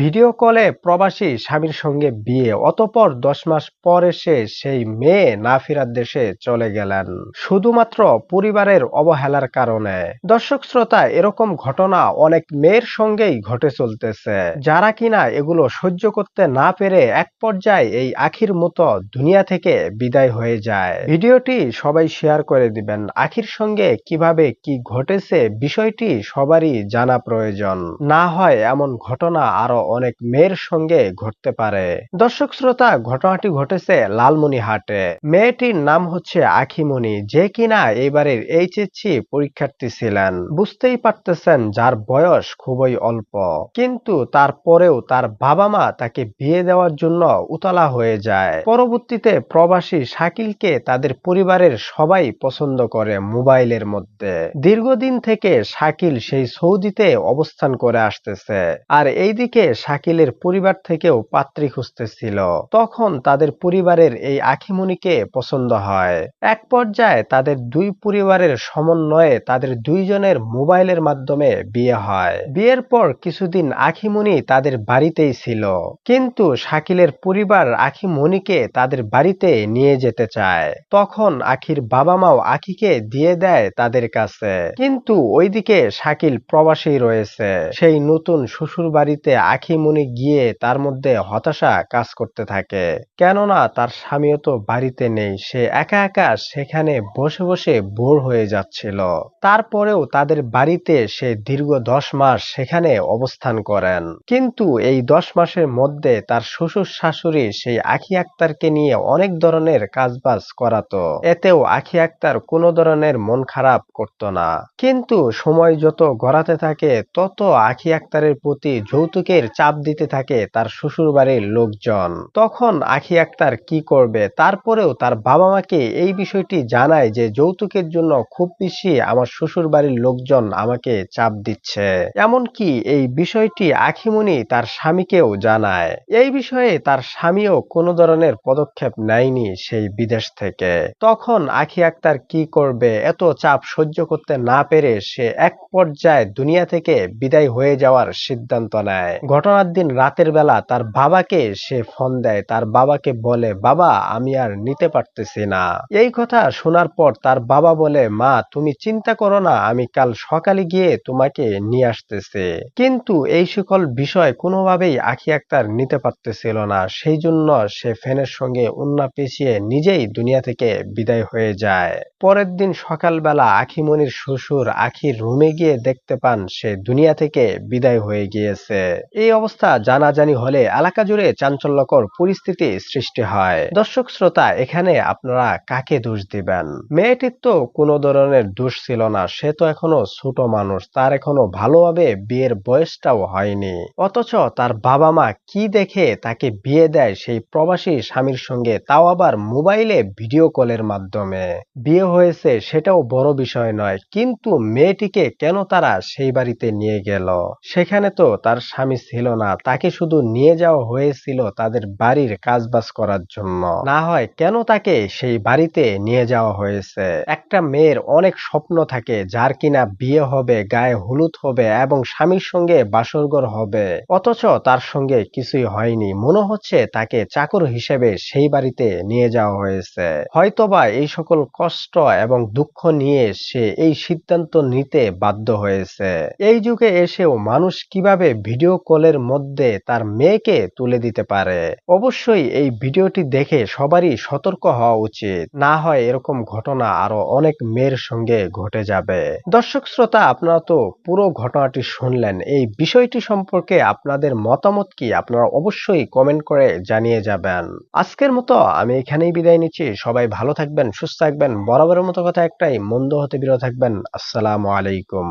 Video কলে প্রবাসী স্বামীর সঙ্গে বিয়ে, অতপর দশ মাস পর এসে সেই মেয়ে না ফেরার দেশে চলে গেলেন। শুধুমাত্র পরিবারের অবহেলার কারণে। দর্শক শ্রোতা, এরকম ঘটনা অনেক মেয়ের সঙ্গেই ঘটে চলতেছে। যারা কিনা এগুলো সহ্য করতে না পেরে এক পর্যায়ে এই আখির মতো দুনিয়া থেকে বিদায় হয়ে যায়। ভিডিওটি সবাই শেয়ার করে দিবেন। আখির সঙ্গে কীভাবে কি ঘটেছে, বিষয়টি সবারই জানা প্রয়োজন। না হয় এমন ঘটনা আরও অনেক মেয়ের সঙ্গে ঘটতে পারে। দর্শক শ্রোতা, ঘটনাটি ঘটেছে লালমনিহাটে মেয়েটির নাম হচ্ছে আখিমণি, যে কিনা এবারের এইচএসসি পরীক্ষার্থী ছিলেন। বুঝতেই পারতেছেন যার বয়স খুবই অল্প। কিন্তু তারপরেও তার বাবা মা তাকে বিয়ে দেওয়ার জন্য উতলা হয়ে যায়। পরবর্তীতে প্রবাসী শাকিলকে তাদের পরিবারের সবাই পছন্দ করে মোবাইলের মধ্যে। দীর্ঘদিন থেকে শাকিল সেই সৌদিতে অবস্থান করে আসতেছে। আর এইদিকে শাকিলের পরিবার থেকেও পাত্রী খুঁজতেছিল। তখন তাদের পরিবারের এই আখিমণিকে পছন্দ হয়। এক পর্যায়ে তাদের দুই পরিবারের সমন্বয়ে তাদের দুইজনের মোবাইলের মাধ্যমে বিয়ে হয়। বিয়ের পর কিছুদিন আখিমণি তাদের বাড়িতেই ছিল। কিন্তু শাকিলের পরিবার আখিমণিকে তাদের বাড়িতে নিয়ে যেতে চায়। তখন আখির বাবা মাও আখিকে দিয়ে দেয় তাদের কাছে। কিন্তু ওইদিকে শাকিল প্রবাসী রয়েছে। সেই নতুন শ্বশুর বাড়িতে আখিমণি গিয়ে তার মধ্যে হতাশা কাজ করতে থাকে। কেননা তার স্বামীও তো বাড়িতে নেই, সে একা একা সেখানে বসে বসে বোর হয়ে যাচ্ছিল। তারপরেও তাদের বাড়িতে সে দীর্ঘ দশ মাস সেখানে অবস্থান করেন। কিন্তু এই দশ মাসের মধ্যে তার শ্বশুর শাশুড়ি সেই আখি আক্তারকে নিয়ে অনেক ধরনের কাজবাজ করাতো। এতেও আখি আক্তার কোনো ধরনের মন খারাপ করতো না। কিন্তু সময় যত গড়াতে থাকে, তত আখি আক্তারের প্রতি যৌতুকের চাপ দিতে থাকে তার শ্বশুর বাড়ির লোকজন। তখন আখি আক্তার কি করবে? তারপরেও তার বাবা মাকে এই বিষয়টি জানায় যে, যৌতুকের জন্য খুব বেশি আমার শ্বশুর বাড়ির লোকজন আমাকে চাপ দিচ্ছে। এমনকি এই বিষয়টি আখিমণি তার স্বামীকেও জানায়। এই বিষয়ে তার স্বামীও কোনো ধরনের পদক্ষেপ নেয়নি সেই বিদেশ থেকে। তখন আখি আক্তার কি করবে? এত চাপ সহ্য করতে না পেরে সে এক পর্যায়ে দুনিয়া থেকে বিদায় হয়ে যাওয়ার সিদ্ধান্ত নেয়। ঘটনার দিন রাতের বেলা তার বাবাকে সে ফোন দেয়। তার বাবাকে বলে, বাবা, আমি আর নিতে পারতেছি না। এই কথা শোনার পর তার বাবা বলে, মা, তুমি চিন্তা করো না, আমি কাল সকালে গিয়ে তোমাকে নিয়ে আসতেছি। কিন্তু এই সকল বিষয় কোনোভাবেই আখি আক্তার নিতে পারতেছিল না। সেই জন্য সে ফ্যানের সঙ্গে উন্না পেঁচিয়ে নিজেই দুনিয়া থেকে বিদায় হয়ে যায়। পরের দিন সকালবেলা আখিমণির শ্বশুর আখির রুমে গিয়ে দেখতে পান সে দুনিয়া থেকে বিদায় হয়ে গিয়েছে। এই অবস্থা জানাজানি হলে এলাকা জুড়ে চাঞ্চল্যকর পরিস্থিতি সৃষ্টি হয়। দর্শক শ্রোতা, এখানে আপনারা কাকে দোষ দিবেন? মেয়েটির তো কোনো ধরনের দোষ ছিল না, সে তো এখনও ছোট মানুষ, তার এখনও ভালোভাবে বিয়ের বয়সটাও হয়নি। অথচ তার বাবা মা কি দেখে তাকে বিয়ে দেয় সেই প্রবাসী স্বামীর সঙ্গে, তাও আবার মোবাইলে ভিডিও কলের মাধ্যমে। বিয়ে হয়েছে সেটাও বড় বিষয় নয়, কিন্তু মেয়েটিকে কেন তারা সেই বাড়িতে নিয়ে গেল? সেখানে তো তার স্বামী ছিল না। তাকে শুধু নিয়ে যাওয়া হয়েছিল তাদের বাড়ির কাজবাজ করার জন্য। না হয় কেন তাকে সেই বাড়িতে নিয়ে যাওয়া হয়েছে? একটা মেয়ের অনেক স্বপ্ন থাকে, যার কিনা বিয়ে হবে, গায়ে হলুদ হবে এবং স্বামীর সঙ্গে বাসরঘর হবে। অথচ তার সঙ্গে কিছুই হয়নি। মনে হচ্ছে তাকে চাকর হিসেবে সেই বাড়িতে নিয়ে যাওয়া হয়েছে। হয়তোবা এই সকল কষ্ট এবং দুঃখ নিয়ে সে এই সিদ্ধান্ত নিতে বাধ্য হয়েছে। এই যুগে এসেও মানুষ কীভাবে ভিডিও কলের মধ্যে তার মেয়েকে তুলে দিতে পারে। অবশ্যই এই ভিডিওটি দেখে সবারই সতর্ক হওয়া উচিত। না হয় এরকম ঘটনা আরও অনেক মেয়ের সঙ্গে ঘটে যাবে। দর্শক শ্রোতা, আপনারা তো পুরো ঘটনাটি শুনলেন। এই বিষয়টি সম্পর্কে আপনাদের মতামত কি আপনারা অবশ্যই কমেন্ট করে জানিয়ে যাবেন। আজকের মতো আমি এখানেই বিদায় নিচ্ছি। সবাই ভালো থাকবেন, সুস্থ থাকবেন। বরাবরের মতো কথা একটাই, মন্দ হতে বিরত থাকবেন। আসসালামু আলাইকুম।